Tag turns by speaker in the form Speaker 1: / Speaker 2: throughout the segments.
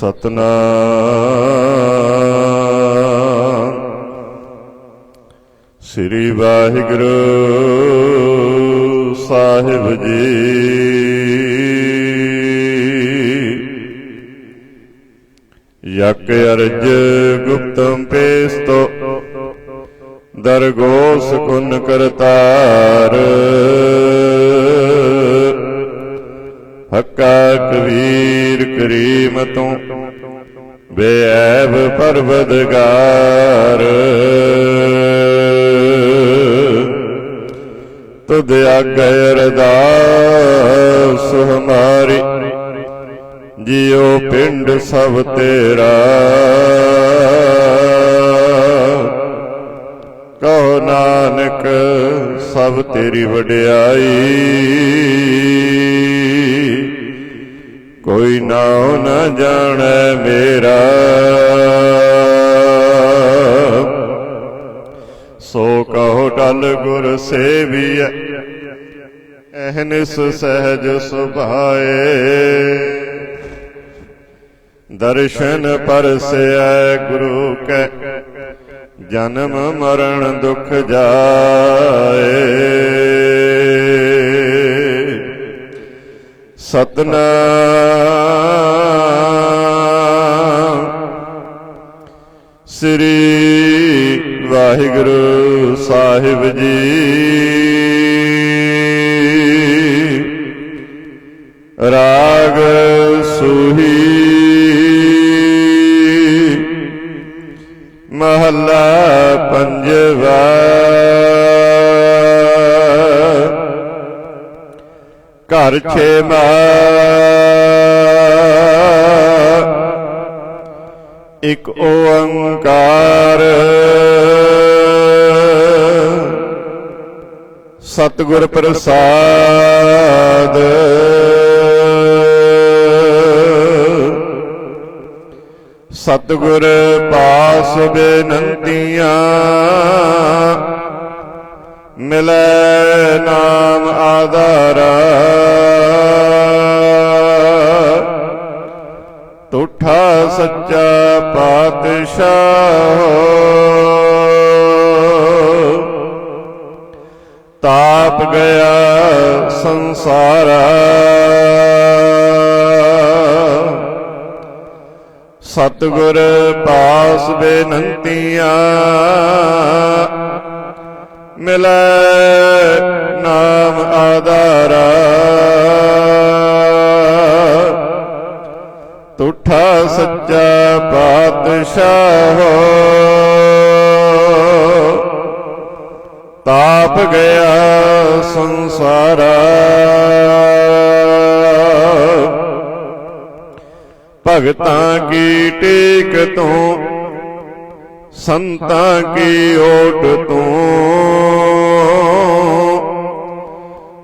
Speaker 1: ਸਤਨਾਮ। ਸ੍ਰੀ ਵਾਹਿਗੁਰੂ ਸਾਹਿਬ ਜੀ। ਯਕ ਅਰਜ ਗੁਪਤੰ ਪੇਸਤੋ। ਦਰਗੋਸ ਕੁਨ ਕਰਤਾਰ। ਹੱਕਾ ਕਬੀਰ ਕਰੀਮ ਤੂੰ ਬੇਐਬ ਪਰਵਦਗਾਰ। ਤੁਧ ਆਗੇ ਅਰਦਾਸ ਹਮਾਰੀ ਜਿਉ ਪਿੰਡ ਸਭ ਤੇਰਾ। ਕਹੋ ਨਾਨਕ ਸਭ ਤੇਰੀ ਵਡਿਆਈ। ਕੋਈ ਨਾਉ ਨ ਜਾਣੈ ਮੇਰਾ। ਸੋ ਕਹੋ ਟਲ ਗੁਰ ਸੇਵੀਐ ਅਹਨਿਸ ਸਹਿਜ ਸੁਭਾਏ। ਦਰਸ਼ਨ ਪਰਸੈ ਗੁਰੂ ਕੈ, ਜਨਮ ਮਰਨ ਦੁਖ ਜਾਏ। ਸਤਨਾਮ ਸਾਹਿਬ ਜੀ। ਰਾਗ ਸੁਹੀ। ਮਹੱਲਾ ਪੰਜਵਾ। ਘਰ ਛੇਮਾ ਇਕ ਓੰਕਾਰ। ਸਤਿਗੁਰ ਪ੍ਰਸਾਦ। ਸਤਿਗੁਰ ਪਾਸ ਬੇਨੰਤੀਆਂ ਮਿਲੈ ਨਾਮ ਆਧਾਰਾ। ਤੁਠਾ ਸੱਚਾ ਪਾਤਸ਼ਾਹ ਤਾਪ ਗਿਆ ਸੰਸਾਰਾ। ਸਤਿਗੁਰ ਪਾਸ ਬੇਨੰਤੀਆਂ ਮਿਲੈ ਨਾਮ ਆਧਾਰਾ। ਤੁਠਾ ਸੱਚਾ ਪਾਤਸ਼ਾਹ ਤਾਪ ਗਿਆ ਸੰਸਾਰਾ। ਭਗਤਾਂ ਕੀ ਟੇਕ ਤੂੰ ਸੰਤਾਂ ਕੀ ਓਟ ਤੂੰ।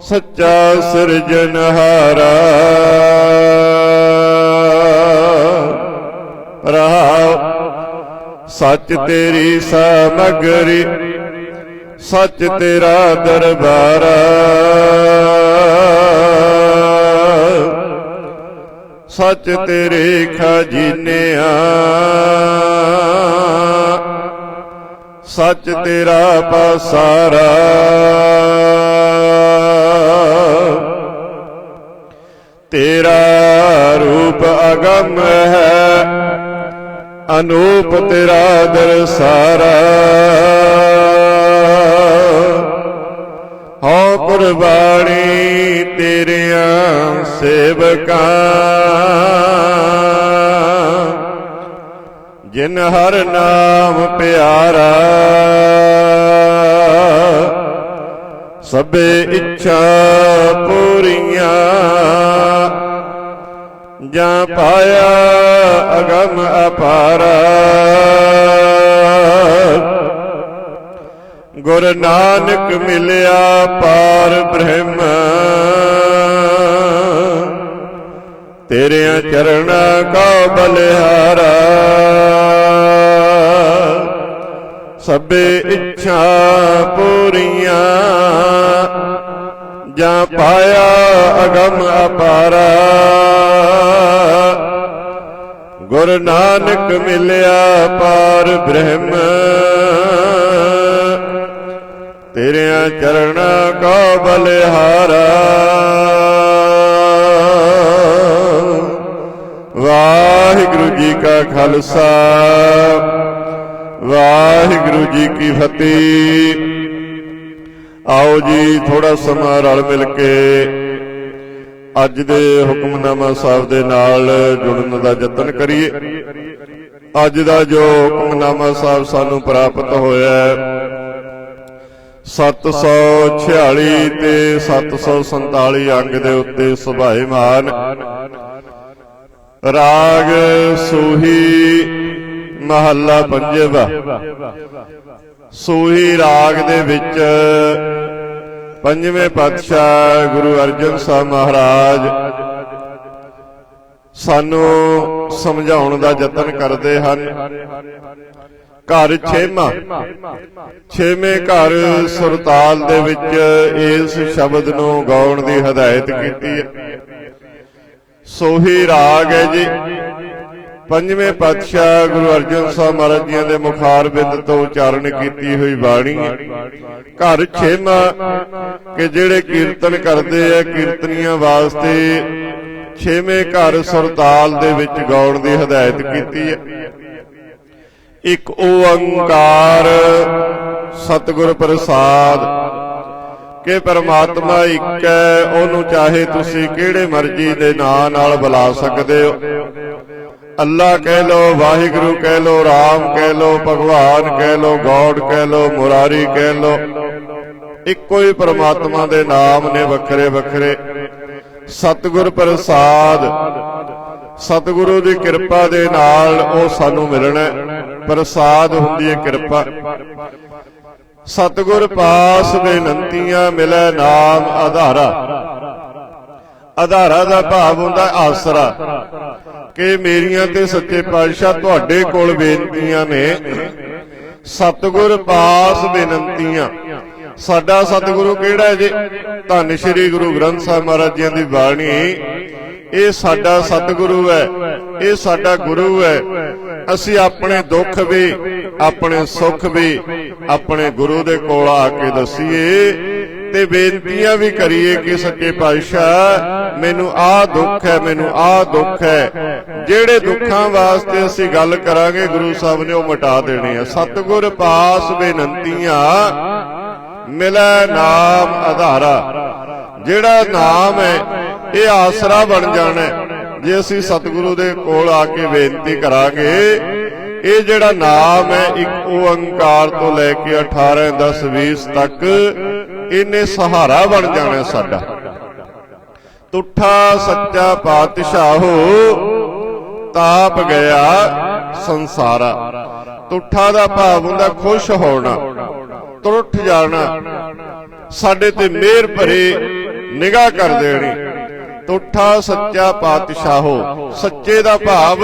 Speaker 1: ਸੱਚਾ ਸਿਰਜਨਹਾਰਾ ਰਹਾ ਸੱਚ ਤੇਰੀ ਸਮਗਰੀ ਸੱਚ ਤੇਰਾ ਦਰਬਾਰਾ ਸੱਚ ਤੇਰੇ ਖਜ਼ਾਨਿਆਂ ਸੱਚ ਤੇਰਾ ਪਸਾਰਾ। ਤੇਰਾ ਰੂਪ ਅਗੰਮ ਹੈ ਅਨੂਪ ਤੇਰਾ ਦਰਸਾਰਾ। ਹਉ ਕੁਰਬਾਨੀ ਤੇਰੀਆਂ ਸੇਵਕਾਂ। ਜਿਨ ਹਰ ਨਾਮ ਪਿਆਰਾ, ਸਭੇ ਇੱਛਾ ਪੂਰੀਆਂ। ਜਾਂ ਪਾਇਆ ਅਗਮ ਅਪਾਰਾ। ਗੁਰ ਨਾਨਕ ਮਿਲਿਆ ਪਾਰ ਬ੍ਰਹਮ। ਤੇਰਿਆਂ ਚਰਣਾ ਕਾ ਬਲਿਹਾਰਾ। ਸਭੇ ਇੱਛਾ ਪੂਰੀਆਂ, ਜਾਂ ਪਾਇਆ ਅਗਮ ਅਪਾਰਾ। ਗੁਰ ਨਾਨਕ ਮਿਲਿਆ ਪਾਰ ਬ੍ਰਹਮ। ਤੇਰਿਆਂ ਚਰਨਾਂ ਕੋ ਬਲਿਹਾਰਾ। ਵਾਹਿਗੁਰੂ ਜੀ ਕਾ ਖਾਲਸਾ, ਵਾਹਿਗੁਰੂ ਜੀ ਕੀ ਫਤਿਹ। ਆਓ ਜੀ ਥੋੜਾ ਸਮਾਂ ਰਲ ਮਿਲ ਕੇ ਅੱਜ ਦੇ ਹੁਕਮਨਾਮਾ ਸਾਹਿਬ ਦੇ ਨਾਲ ਜੁੜਨ ਦਾ ਯਤਨ ਕਰੀਏ। ਅੱਜ ਦਾ ਜੋ ਹੁਕਮਨਾਮਾ ਸਾਹਿਬ ਸਾਨੂੰ ਪ੍ਰਾਪਤ ਹੋਇਆ ਹੈ 746 ਤੇ 747 ਅੰਗ ਦੇ ਉੱਤੇ ਸੁਭਾਏਮਾਨ ਰਾਗ ਸੂਹੀ ਮਹੱਲਾ ਪੰਜਵਾ। ਸੂਹੀ ਰਾਗ ਦੇ ਵਿੱਚ ਪੰਜਵੇਂ ਪਾਤਸ਼ਾਹ ਗੁਰੂ ਅਰਜਨ ਸਾਹਿਬ ਮਹਾਰਾਜ ਸਾਨੂੰ ਸਮਝਾਉਣ ਦਾ ਯਤਨ ਕਰਦੇ ਹਨ। ਘਰ ਛੇਮਾ। ਛੇਵੇਂ ਘਰ ਸੁਰਤਾਲ ਦੇ ਵਿੱਚ ਇਸ ਸ਼ਬਦ ਨੂੰ ਗਾਉਣ ਦੀ ਹਦਾਇਤ ਕੀਤੀ ਹੈ। ਸੋਹੀ ਰਾਗ ਹੈ ਜੀ। ਪੰਜਵੇਂ ਪਾਤਸ਼ਾਹ ਗੁਰੂ ਅਰਜਨ ਸਾਹਿਬ ਮਹਾਰਾਜ ਜੀਆਂ ਦੇ ਮੁਖਾਰ ਬਿੰਦ ਤੋਂ ਉਚਾਰਨ ਕੀਤੀ ਹੋਈ ਬਾਣੀ ਹੈ। ਘਰ ਛੇਮਾ ਕਿ ਜਿਹੜੇ ਕੀਰਤਨ ਕਰਦੇ ਆ ਕੀਰਤਨੀਆਂ ਵਾਸਤੇ ਛੇਵੇਂ ਘਰ ਸੁਰਤਾਲ ਦੇ ਵਿੱਚ ਗਾਉਣ ਦੀ ਹਦਾਇਤ ਕੀਤੀ ਹੈ। ਇੱਕ ਓੰਕਾਰ। ਸਤਿਗੁਰ ਪ੍ਰਸਾਦ। ਕਿ ਪਰਮਾਤਮਾ ਇੱਕ ਹੈ ਉਹਨੂੰ ਚਾਹੇ ਤੁਸੀਂ ਕਿਹੜੇ ਮਰਜ਼ੀ ਦੇ ਨਾਂ ਨਾਲ ਬੁਲਾ ਸਕਦੇ ਹੋ। ਅੱਲਾ ਕਹਿ ਲੋ ਵਾਹਿਗੁਰੂ ਕਹਿ ਲੋ ਰਾਮ ਕਹਿ ਲੋ ਭਗਵਾਨ ਕਹਿ ਲੋ ਗੋਡ ਕਹਿ ਲੋ ਮੁਰਾਰੀ ਕਹਿ ਲੋ ਇੱਕੋ ਹੀ ਪਰਮਾਤਮਾ ਦੇ ਨਾਮ ਨੇ ਵੱਖਰੇ ਵੱਖਰੇ ਸਤਿਗੁਰ ਪ੍ਰਸਾਦ। ਸਤਿਗੁਰੂ ਦੀ ਕਿਰਪਾ ਦੇ ਨਾਲ ਉਹ ਸਾਨੂੰ ਮਿਲਣਾ ਪ੍ਰਸਾਦ ਹੁੰਦੀ ਹੈ ਕਿਰਪਾ। ਸਤਿਗੁਰ ਪਾਸ ਬੇਨੰਤੀਆਂ ਮਿਲੈ ਨਾਮ ਆਧਾਰਾ। ਆਧਾਰਾ ਦਾ ਭਾਵ ਹੁੰਦਾ ਆਸਰਾ। ਕਿ ਮੇਰੀਆਂ ਤੇ ਸੱਚੇ ਪਾਤਸ਼ਾਹ ਤੁਹਾਡੇ ਕੋਲ ਬੇਨਤੀਆਂ ਨੇ। ਸਤਿਗੁਰ ਪਾਸ ਬੇਨੰਤੀਆਂ ਸਾਡਾ ਸਤਿਗੁਰੂ ਕਿਹੜਾ ਹੈ ਜੀ? ਧੰਨ ਸ਼੍ਰੀ ਗੁਰੂ ਗ੍ਰੰਥ ਸਾਹਿਬ ਮਹਾਰਾਜ ਜੀ ਦੀ ਬਾਣੀ। ਇਹ ਸਾਡਾ ਸਤਿਗੁਰੂ ਹੈ ਇਹ ਸਾਡਾ ਗੁਰੂ ਹੈ। ਅਸੀਂ ਆਪਣੇ ਦੁੱਖ ਵੀ ਆਪਣੇ ਸੁੱਖ ਵੀ ਆਪਣੇ ਗੁਰੂ ਦੇ ਕੋਲ ਆ ਕੇ ਦਸੀਏ ਤੇ ਬੇਨਤੀਆਂ ਵੀ ਕਰੀਏ ਕਿ ਸੱਚੇ ਪਾਤਸ਼ਾਹ ਮੈਨੂੰ ਆਹ ਦੁੱਖ ਹੈ ਮੈਨੂੰ ਆਹ ਦੁੱਖ ਹੈ। ਜਿਹੜੇ ਦੁੱਖਾਂ ਵਾਸਤੇ ਅਸੀਂ ਗੱਲ ਕਰਾਂਗੇ ਗੁਰੂ ਸਾਹਿਬ ਨੇ ਉਹ ਮਿਟਾ ਦੇਣੇ ਆ। ਸਤਿਗੁਰ ਪਾਸ ਬੇਨੰਤੀਆਂ ਮਿਲੈ ਨਾਮ ਆਧਾਰਾ ਜਿਹੜਾ ਨਾਮ ਹੈ, ਇਹ ਆਸਰਾ ਬਣ ਜਾਣਾ ਜੇ ਅਸੀਂ ਸਤਿਗੁਰੂ ਦੇ ਕੋਲ ਆ ਕੇ ਬੇਨਤੀ ਕਰਾਂਗੇ, ਇਹ ਜਿਹੜਾ ਨਾਮ ਹੈ, ਇੱਕ ਓੰਕਾਰ ਤੋਂ ਲੈ ਕੇ 18 10 20 ਤੱਕ, ਇਹਨੇ ਸਹਾਰਾ ਬਣ ਜਾਣਾ ਸਾਡਾ। ਤੁਠਾ ਸੱਚਾ ਪਾਤਸ਼ਾਹੋ ਤਾਪ ਗਿਆ ਸੰਸਾਰਾ। ਤੁਠਾ ਦਾ ਭਾਵ ਹੁੰਦਾ ਖੁਸ਼ ਹੋਣਾ, ਤੁਰਠ ਜਾਣਾ। ਸਾਡੇ ਤੇ ਮਿਹਰ ਭਰੇ ਨਿਗਾਹ ਕਰ ਦੇਣੀ। ਤੁਠਾ ਸੱਚਾ ਪਾਤਸ਼ਾਹੋ, ਸੱਚੇ ਦਾ ਭਾਵ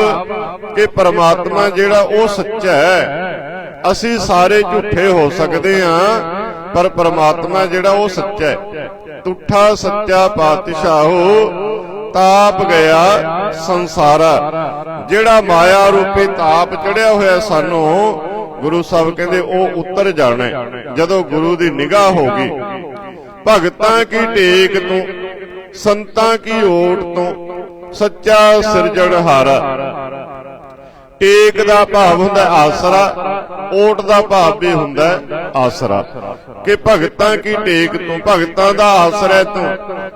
Speaker 1: ਕਿ ਪਰਮਾਤਮਾ ਜਿਹੜਾ ਉਹ ਸੱਚਾ ਹੈ। ਅਸੀਂ ਸਾਰੇ ਝੂਠੇ ਹੋ ਸਕਦੇ ਹਾਂ, ਪਰ ਪਰਮਾਤਮਾ ਜਿਹੜਾ ਉਹ ਸੱਚਾ ਹੈ। ਤੁਠਾ ਸੱਚਾ ਪਾਤਸ਼ਾਹੋ, ਤਾਪ ਗਿਆ ਸੰਸਾਰਾ। ਜਿਹੜਾ ਮਾਇਆ ਰੂਪੀ ਤਾਪ ਚੜਿਆ ਹੋਇਆ ਸਾਨੂੰ, ਗੁਰੂ ਸਾਹਿਬ ਕਹਿੰਦੇ ਉਹ ਉਤਰ ਜਾਣਾ ਜਦੋਂ ਗੁਰੂ ਦੀ ਨਿਗਾਹ ਹੋਗੀ ਭਗਤਾਂ ਕੀ ਟੇਕ ਤੋਂ, ਸੰਤਾਂ ਕੀ ਓਟ ਤੋਂ, ਸੱਚਾ ਸਿਰਜਣਹਾਰਾ ਟੇਕ ਦਾ ਭਾਵ ਹੁੰਦਾ ਆਸਰਾ, ਓਟ ਦਾ ਭਾਵ ਵੀ ਹੁੰਦਾ ਆਸਰਾ। ਕਿ ਭਗਤਾਂ ਕੀ ਟੇਕ ਤੋਂ, ਭਗਤਾਂ ਦਾ ਆਸਰਾ ਤੋਂ,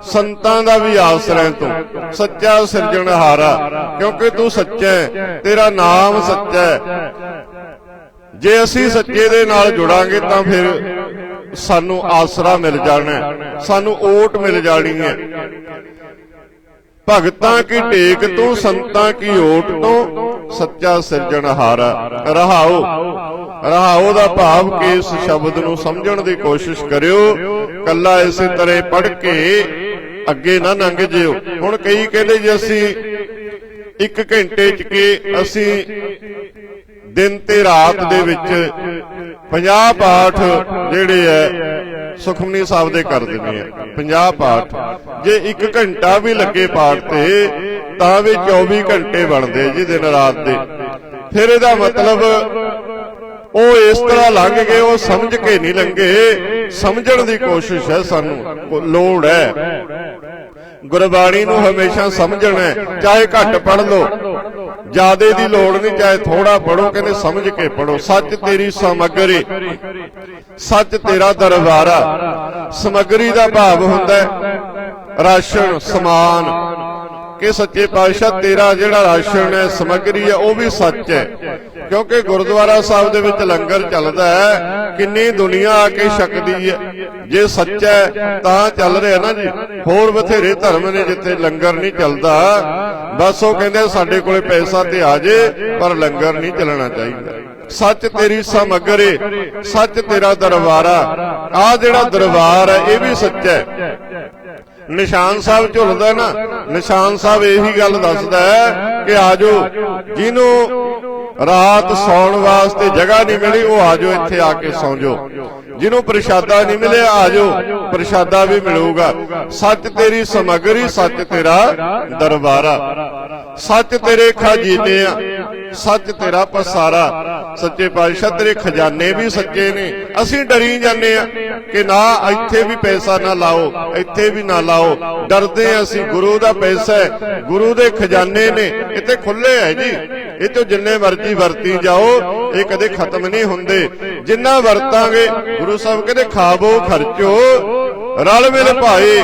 Speaker 1: ਸੰਤਾਂ ਦਾ ਵੀ ਆਸਰਾ ਤੋਂ, ਸੱਚਾ ਸਿਰਜਣਹਾਰਾ ਕਿਉਂਕਿ ਤੂੰ ਸੱਚਾ ਹੈ, ਤੇਰਾ ਨਾਮ ਸੱਚਾ ਹੈ। ਜੇ ਅਸੀਂ ਸੱਚੇ ਦੇ ਨਾਲ ਜੁੜਾਂਗੇ ਤਾਂ ਫਿਰ ਸਾਨੂੰ ਆਸਰਾ ਮਿਲ ਜਾਣਾ ਸਾਨੂੰ ਓਟ ਮਿਲ ਜਾਣੀ ਹੈ। ਭਗਤਾਂ ਕੀ ਟੇਕ ਤੋਂ, ਸੰਤਾਂ ਕੀ ਓਟ ਤੋਂ, ਸੱਚਾ ਸਿਰਜਣਹਾਰਾ ਰਹਾਓ। ਰਹਾਓ ਦਾ ਭਾਵ ਕਿ ਇਸ ਸ਼ਬਦ ਨੂੰ ਸਮਝਣ ਦੀ ਕੋਸ਼ਿਸ਼ ਕਰਿਓ। ਕੱਲਾ ਇਸੇ ਤਰ੍ਹਾਂ ਪੜ੍ਹ ਕੇ ਅੱਗੇ ਨਾ ਲੰਘ ਜਿਓ। ਹੁਣ ਕਈ ਕਹਿੰਦੇ ਜੇ ਅਸੀਂ ਇੱਕ ਘੰਟੇ ਚ ਕੇ ਅਸੀਂ ਦਿਨ ਤੇ ਰਾਤ ਦੇ ਵਿੱਚ 50 ਪਾਠ ਜਿਹੜੇ ਐ, ਸੁਖਮਨੀ ਸਾਹਿਬ ਦੇ ਕਰ ਦਿੰਦੇ ਆ 50 ਪਾਠ। ਜੇ 1 ਘੰਟਾ ਵੀ ਲੱਗੇ ਪਾਠ ਤੇ, ਤਾਂ ਵੀ 24 ਘੰਟੇ ਬਣਦੇ ਜੀ ਦਿਨ ਰਾਤ ਦੇ। ਫਿਰ ਇਹਦਾ ਮਤਲਬ ਉਹ ਇਸ ਤਰ੍ਹਾਂ ਲੰਘ ਗਏ ਉਹ ਸਮਝ ਕੇ ਨਹੀਂ ਲੰਘੇ। ਸਮਝਣ ਦੀ ਕੋਸ਼ਿਸ਼ ਹੈ ਸਾਨੂੰ ਲੋੜ ਹੈ ਗੁਰਬਾਣੀ ਨੂੰ ਹਮੇਸ਼ਾ ਸਮਝਣਾ ਚਾਹੇ ਘੱਟ ਪੜ੍ਹ ਲਓ। ਜਿਆਦੇ ਦੀ ਲੋੜ ਨਹੀਂ, ਚਾਹੇ ਥੋੜਾ ਪੜੋ ਕਹਿੰਦੇ ਸਮਝ ਕੇ ਪੜੋ ਸੱਚ ਤੇਰੀ ਸਮਗਰੀ, ਸੱਚ ਤੇਰਾ ਦਰਬਾਰਾ। ਸਮਗਰੀ ਦਾ ਭਾਵ ਹੁੰਦਾ ਰਾਸ਼ਨ, ਸਮਾਨ। ਕਿ ਸੱਚੇ ਪਾਤਸ਼ਾਹ ਤੇਰਾ ਜਿਹੜਾ ਰਾਸ਼ਨ ਹੈ, ਸਮਗਰੀ ਹੈ, ਉਹ ਵੀ ਸੱਚ ਹੈ। ਕਿਉਂਕਿ ਗੁਰਦੁਆਰਾ ਸਾਹਿਬ ਦੇ ਵਿੱਚ ਲੰਗਰ ਚੱਲਦਾ ਹੈ, ਕਿੰਨੀ ਦੁਨੀਆ ਆ ਕੇ ਛਕਦੀ ਹੈ। ਜੇ ਸੱਚ ਹੈ, ਤਾਂ ਚੱਲ ਰਿਹਾ ਨਾ ਜੀ। ਹੋਰ ਬਥੇਰੇ ਧਰਮ ਨੇ ਜਿੱਥੇ ਲੰਗਰ ਨਹੀਂ ਚੱਲਦਾ। ਬਸ ਉਹ ਕਹਿੰਦੇ ਸਾਡੇ ਕੋਲੇ ਪੈਸਾ ਤੇ ਆ ਜੇ, ਪਰ ਲੰਗਰ ਨਹੀਂ ਚੱਲਣਾ ਚਾਹੀਦਾ। ਸੱਚ ਤੇਰੀ ਸਮਗਰੀ, ਸੱਚ ਤੇਰਾ ਦਰਬਾਰਾ। ਆ ਜਿਹੜਾ ਦਰਬਾਰ ਹੈ, ਇਹ ਵੀ ਸੱਚ ਹੈ। ਨਿਸ਼ਾਨ ਸਾਹਿਬ ਝੁਲਦਾ ਨਾ, ਨਿਸ਼ਾਨ ਸਾਹਿਬ ਇਹੀ ਗੱਲ ਦੱਸਦਾ ਹੈ ਕਿ ਆਜੋ, ਜਿਹਨੂੰ ਰਾਤ ਸੌਣ ਵਾਸਤੇ ਜਗ੍ਹਾ ਨਹੀਂ ਮਿਲੀ, ਉਹ ਆਜੋ ਇੱਥੇ ਆ ਕੇ ਸੌਂ ਜਾਓ ਜਿਹਨੂੰ ਪ੍ਰਸ਼ਾਦਾ ਨਹੀਂ ਮਿਲਿਆ, ਆਜੋ, ਪ੍ਰਸ਼ਾਦਾ ਵੀ ਮਿਲੂਗਾ। ਸੱਚ ਤੇਰੀ ਸਮਗਰੀ, ਸੱਚ ਤੇਰਾ ਦਰਬਾਰਾ। ਸੱਚ ਤੇਰੇ ਖਜ਼ਾਨੇ ਆ। ਸੱਚ ਤੇਰਾ ਪਸਾਰਾ। ਸੱਚੇ ਪਾਤਸ਼ਾਹ ਤੇਰੇ ਖਜ਼ਾਨੇ ਵੀ ਸੱਚੇ ਨੇ। ਅਸੀਂ ਡਰੀ ਜਾਂਦੇ ਆ ਕਿ ਨਾ ਇੱਥੇ ਵੀ ਪੈਸਾ ਨਾ ਲਾਓ, ਇੱਥੇ ਵੀ ਨਾ ਲਾਓ। ਡਰਦੇ ਆ ਅਸੀਂ, ਗੁਰੂ ਦਾ ਪੈਸਾ ਹੈ, ਗੁਰੂ ਦੇ ਖਜ਼ਾਨੇ ਨੇ। ਇਹ ਤੇ ਖੁੱਲੇ ਹੈ ਜੀ। ਇਹ ਤੋਂ ਜਿੰਨੇ ਮਰਜ਼ੀ ਵਰਤੀ ਜਾਓ, ਇਹ ਕਦੇ ਖਤਮ ਨਹੀਂ ਹੁੰਦੇ। ਜਿੰਨਾ ਵਰਤਾਂਗੇ, ਗੁਰੂ ਸਾਹਿਬ ਕਹਿੰਦੇ, ਖਾਵੋ, ਖਰਚੋ। ਰਲ ਮਿਲ ਭਾਏ।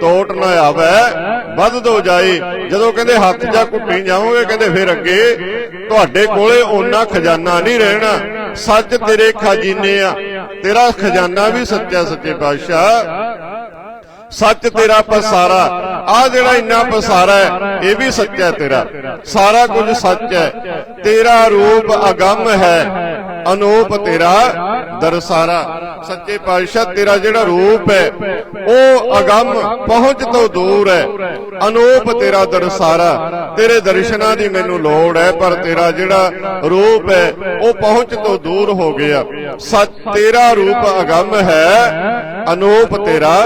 Speaker 1: ਟੋਟ ਨਾ ਆਵੇ, ਵੱਧ ਜਾਏ ਜਦੋਂ ਕਹਿੰਦੇ ਹੱਥ ਜਾ ਘੁੱਟੀ ਜਾਓਗੇ ਕਹਿੰਦੇ ਫਿਰ ਅੱਗੇ ਤੁਹਾਡੇ ਕੋਲੇ ਓਨਾ ਖਜ਼ਾਨਾ ਨਹੀਂ ਰਹਿਣਾ। ਸੱਚ ਤੇਰੇ ਖਜ਼ਾਨੇ ਆ। ਤੇਰਾ ਖਜ਼ਾਨਾ ਵੀ ਸੱਚਾ ਸੱਚੇ ਪਾਤਸ਼ਾਹ। ਸੱਚ ਤੇਰਾ ਪਸਾਰਾ। ਆ ਜਿਹੜਾ ਇੰਨਾ ਪਸਾਰਾ ਹੈ, ਇਹ ਵੀ ਸੱਚਾ ਤੇਰਾ। ਸਾਰਾ ਕੁਝ ਸੱਚ ਹੈ। ਤੇਰਾ ਰੂਪ ਅਗੰਮ ਹੈ। ਅਨੋਪ ਤੇਰਾ ਦਰਸਾਰਾ। ਸੱਚੇ ਪਾਤਸ਼ਾਹ ਤੇਰਾ ਜਿਹੜਾ ਰੂਪ ਹੈ, ਉਹ ਅਗੰਮ ਪਹੁੰਚ ਤੋਂ ਦੂਰ ਹੈ। ਅਨੂਪ ਤੇਰਾ ਦਰਸਾਰਾ ਤੇਰੇ ਦਰਸ਼ਨਾਂ ਦੀ ਮੈਨੂੰ ਲੋੜ ਹੈ, ਪਰ ਤੇਰਾ ਜਿਹੜਾ ਰੂਪ ਹੈ, ਉਹ ਪਹੁੰਚ ਤੋਂ ਦੂਰ ਹੋ ਗਿਆ। ਸੱਚ ਤੇਰਾ ਰੂਪ ਅਗੰਮ ਹੈ, ਅਨੂਪ ਤੇਰਾ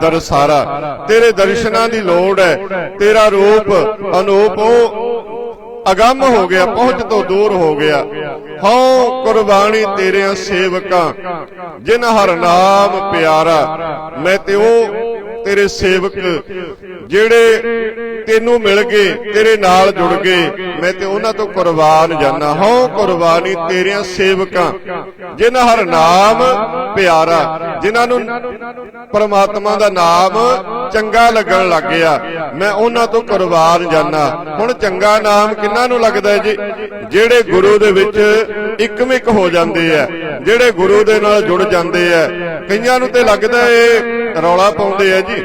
Speaker 1: ਦਰਸਾਰਾ ਤੇਰੇ ਦਰਸ਼ਨਾਂ ਦੀ ਲੋੜ ਹੈ, ਤੇਰਾ ਰੂਪ ਅਨੂਪ ਉਹ ਅਗੰਮ ਹੋ ਗਿਆ, ਪਹੁੰਚ ਤੋਂ ਦੂਰ ਹੋ ਗਿਆ। ਹਉ ਕੁਰਬਾਨੀ ਤੇਰੇ ਸੇਵਕਾਂ, ਜਿਨ ਹਰ ਨਾਮ ਪਿਆਰਾ, ਮੈਂ ਤੇ ਉਹ ਤੇਰੇ ਸੇਵਕ, ਜਿਹੜੇ ਤੈਨੂੰ ਮਿਲ ਗਏ, ਤੇਰੇ ਨਾਲ ਜੁੜ ਗਏ, ਮੈਂ ਤੇ ਉਹਨਾਂ ਤੋਂ ਕੁਰਬਾਨ ਜਾਣਾ ਹਉ ਕੁਰਬਾਨੀ ਤੇਰਿਆਂ ਸੇਵਕਾਂ, ਜਿਨ ਹਰ ਨਾਮ ਪਿਆਰਾ, ਜਿਨ੍ਹਾਂ ਨੂੰ ਪਰਮਾਤਮਾ ਦਾ ਨਾਮ ਚੰਗਾ ਲੱਗਣ ਲੱਗ ਗਿਆ। ਮੈਂ ਉਹਨਾਂ ਤੋਂ ਕੁਰਬਾਨ ਜਾਣਾ ਹੁਣ ਚੰਗਾ ਨਾਮ ਕਿੰਨਾਂ ਨੂੰ ਲੱਗਦਾ ਜੀ? ਜਿਹੜੇ ਗੁਰੂ ਦੇ ਵਿੱਚ ਇੱਕਮਿਕ ਹੋ ਜਾਂਦੇ ਆ, ਜਿਹੜੇ ਗੁਰੂ ਦੇ ਨਾਲ ਜੁੜ ਜਾਂਦੇ ਆ, ਕਈਆਂ ਨੂੰ ਤੇ ਲੱਗਦਾ ਇਹ ਰੌਲਾ ਪਾਉਂਦੇ ਆ ਜੀ।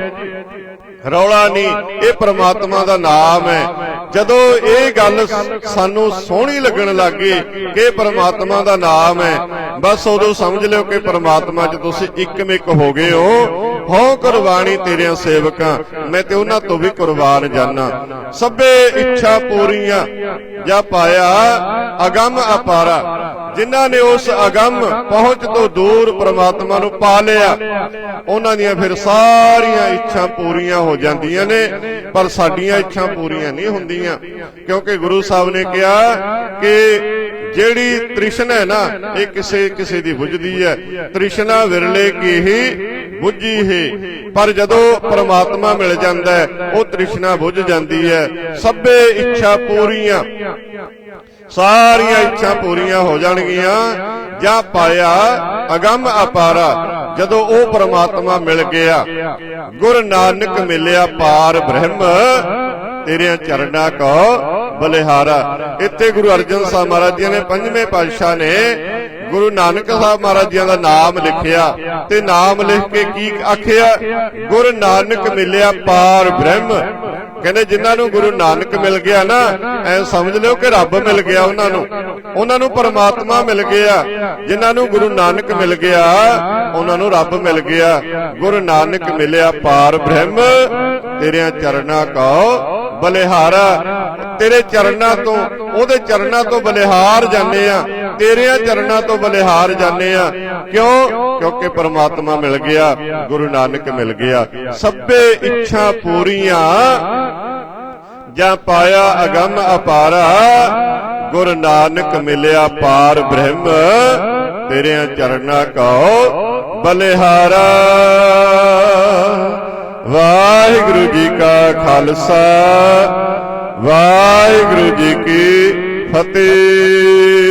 Speaker 1: ਰੌਲਾ ਨਹੀਂ, ਇਹ ਪ੍ਰਮਾਤਮਾ ਦਾ ਨਾਮ ਹੈ। ਜਦੋਂ ਇਹ ਗੱਲ ਸਾਨੂੰ ਸੋਹਣੀ ਲੱਗਣ ਲੱਗੀ ਕਿ ਪਰਮਾਤਮਾ ਦਾ ਨਾਮ ਹੈ, ਬਸ ਉਦੋਂ ਸਮਝ ਲਿਓ ਕਿ ਪਰਮਾਤਮਾ 'ਚ ਤੁਸੀਂ ਇੱਕਮਿਕ ਹੋ ਗਏ ਹੋ। ਹੋ ਕੁਰਬਾਨੀ ਤੇਰਿਆਂ ਸੇਵਕਾਂ, ਮੈਂ ਤੇ ਉਹਨਾਂ ਤੋਂ ਵੀ ਕੁਰਬਾਨ ਜਾਣਾ ਸਭੇ ਇੱਛਾ ਪੂਰੀਆਂ, ਜਾਂ ਪਾਇਆ ਅਗੰਮ ਅਪਾਰਾ। ਜਿਨ੍ਹਾਂ ਨੇ ਉਸ ਅਗੰਮ ਪਹੁੰਚ ਤੋਂ ਦੂਰ ਪ੍ਰਮਾਤਮਾ ਨੂੰ ਪਾ ਲਿਆ, ਉਹਨਾਂ ਦੀਆਂ ਫਿਰ ਸਾਰੀਆਂ ਇੱਛਾ ਪੂਰੀਆਂ ਹੋ ਜਾਂਦੀਆਂ ਨੇ, ਪਰ ਸਾਡੀਆਂ ਇੱਛਾ ਪੂਰੀਆਂ ਨਹੀਂ ਹੁੰਦੀਆਂ। ਕਿਉਂਕਿ ਗੁਰੂ ਸਾਹਿਬ ਨੇ ਕਿਹਾ ਕਿ ਜਿਹੜੀ ਤ੍ਰਿਸ਼ਨਾ ਹੈ ਨਾ, ਇਹ ਕਿਸੇ ਕਿਸੇ ਦੀ ਬੁਝਦੀ ਹੈ। ਤ੍ਰਿਸ਼ਨਾ ਵਿਰਲੇ ਕੀ ਹੀ ਬੁੱਝੀ ਹੈ। ਪਰ ਜਦੋਂ ਪ੍ਰਮਾਤਮਾ ਮਿਲ ਜਾਂਦਾ ਹੈ, ਉਹ ਤ੍ਰਿਸ਼ਨਾ ਬੁਝ ਜਾਂਦੀ ਹੈ। ਸਭੇ ਇੱਛਾ ਪੂਰੀਆਂ। ਸਾਰੀਆਂ ਇੱਛਾ ਪੂਰੀਆਂ ਹੋ ਜਾਣਗੀਆਂ। ਜਾਂ ਪਾਇਆ ਅਗੰਮ ਅਪਾਰਾ। ਜਦੋਂ ਉਹ ਪ੍ਰਮਾਤਮਾ ਮਿਲ ਗਿਆ, ਗੁਰ ਨਾਨਕ ਮਿਲਿਆ ਪਾਰ ਬ੍ਰਹਮ ਤੇਰਿਆਂ ਚਰਨਾਂ ਕੋ ਬਲਿਹਾਰਾ। ਇੱਥੇ ਗੁਰੂ ਅਰਜਨ ਸਾਹਿਬ ਮਹਾਰਾਜ ਜੀ ਨੇ ਪੰਜਵੇਂ ਪਾਤਸ਼ਾਹ ਨੇ ਗੁਰੂ ਨਾਨਕ ਸਾਹਿਬ ਮਹਾਰਾਜ ਜੀ ਦਾ ਨਾਮ ਲਿਖਿਆ। ਤੇ ਨਾਮ ਲਿਖ ਕੇ ਕੀ ਆਖਿਆ? ਗੁਰ ਨਾਨਕ ਮਿਲਿਆ ਪਾਰ ਬ੍ਰਹਮ। ਕਹਿੰਦੇ ਜਿਨ੍ਹਾਂ ਨੂੰ ਗੁਰੂ ਨਾਨਕ ਮਿਲ ਗਿਆ ਨਾ, ਐ ਸਮਝ ਲਿਓ ਕਿ ਰੱਬ ਮਿਲ ਗਿਆ ਉਹਨਾਂ ਨੂੰ। ਉਹਨਾਂ ਨੂੰ ਪਰਮਾਤਮਾ ਮਿਲ ਗਿਆ। ਜਿਨ੍ਹਾਂ ਨੂੰ ਗੁਰੂ ਨਾਨਕ ਮਿਲ ਗਿਆ, ਉਹਨਾਂ ਨੂੰ ਰੱਬ ਮਿਲ ਗਿਆ। ਗੁਰੂ ਨਾਨਕ ਮਿਲਿਆ ਪਾਰ ਬ੍ਰਹਮ, ਤੇਰਿਆਂ ਚਰਨਾਂ ਕੋ ਬਲਿਹਾਰਾ। ਤੇਰੇ ਚਰਨਾਂ ਤੋਂ, ਉਹਦੇ ਚਰਨਾਂ ਤੋਂ ਬਲਿਹਾਰ ਜਾਂਦੇ ਆ। ਤੇਰਿਆਂ ਚਰਨਾਂ ਤੋਂ ਬਲਿਹਾਰ ਜਾਂਦੇ ਆ। ਕਿਉਂ? ਕਿਉਂਕਿ ਪਰਮਾਤਮਾ ਮਿਲ ਗਿਆ, ਗੁਰੂ ਨਾਨਕ ਮਿਲ ਗਿਆ। ਸਭੇ ਇੱਛਾ ਪੂਰੀਆਂ, ਜਾਂ ਪਾਇਆ ਅਗੰਮ ਅਪਾਰਾ, ਗੁਰ ਨਾਨਕ ਮਿਲਿਆ ਪਾਰ ਬ੍ਰਹਮ। ਤੇਰਿਆਂ ਚਰਨਾਂ ਕਉ ਬਲਿਹਾਰਾ। ਵਾਹਿਗੁਰੂ ਜੀ ਕਾ ਖਾਲਸਾ, ਵਾਹਿਗੁਰੂ ਜੀ ਕੀ ਫਤਿਹ।